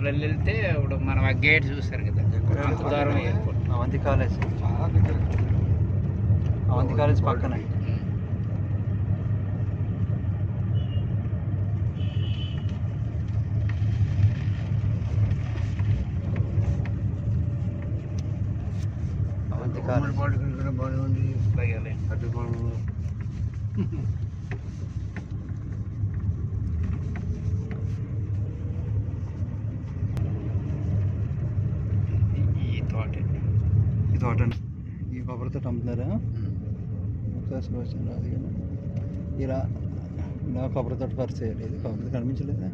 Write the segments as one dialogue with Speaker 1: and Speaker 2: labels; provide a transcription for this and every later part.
Speaker 1: అందులో వెళ్తే ఇప్పుడు మనం ఆ గేట్ చూసారు కదా అంత దూరం ఎయిర్పోర్ట్
Speaker 2: అవంతి కాలేజ్
Speaker 3: చాలా దగ్గర
Speaker 2: అవంతి కాలేజ్ పక్కనే అవంతి కాలేజ్
Speaker 3: కూడా బాగానే
Speaker 1: ఈ తోట
Speaker 2: ఈ కొబ్బరి తోట అమ్ముతున్నారా రాదు ఇలా ఇలా కొబ్బరి తోట పరిచయం ఇది కొబ్బరి కనిపించలేదా?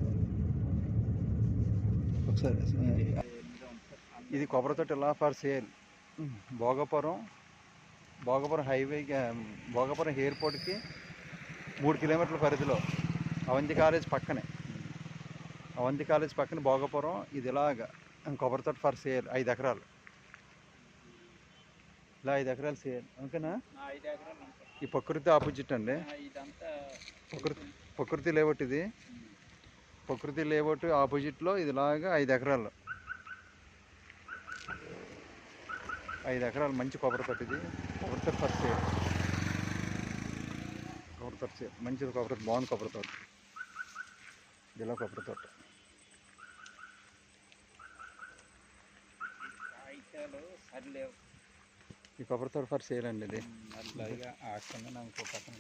Speaker 2: ఒకసారి ఇది కొబ్బరి తోట ఇలా for sale Bhogapuram Bhogapuram highway Bhogapuram ఎయిర్పోర్ట్కి మూడు కిలోమీటర్ల పరిధిలో అవంతి కాలేజ్ పక్కనే. అవంతి కాలేజ్ పక్కన భోగపురం ఇది ఇలాగా కొబ్బరి తోట ఫర్ సేల్ ఐదు ఎకరాలు. ఇలా ఐదు ఎకరాలు సేల్ ఓకేనా. ఈ ప్రకృతి ఆపోజిట్ అండి. ప్రకృతి ప్రకృతి లేఅవుట్ ఇది. ప్రకృతి లేఅవుట్ ఆపోజిట్లో ఇది ఇలాగా ఐదు ఎకరాలు. ఐదు ఎకరాలు మంచి కొబ్బరి తోట ఇది. కొబ్బరి తోట ఫర్ సేల్ కొబ్బరి తోట సేల్ మంచిది కొబ్బరి బాగుంది కొబ్బరి తోట. ఇదిలా కొబ్బరి తోట.
Speaker 1: సరిలేవు
Speaker 2: ఈ కొబ్బరి తోట ఫర్ సేల్ అండి ఇది.
Speaker 1: అట్లా ఇక ఆ కింద నాకు పక్కన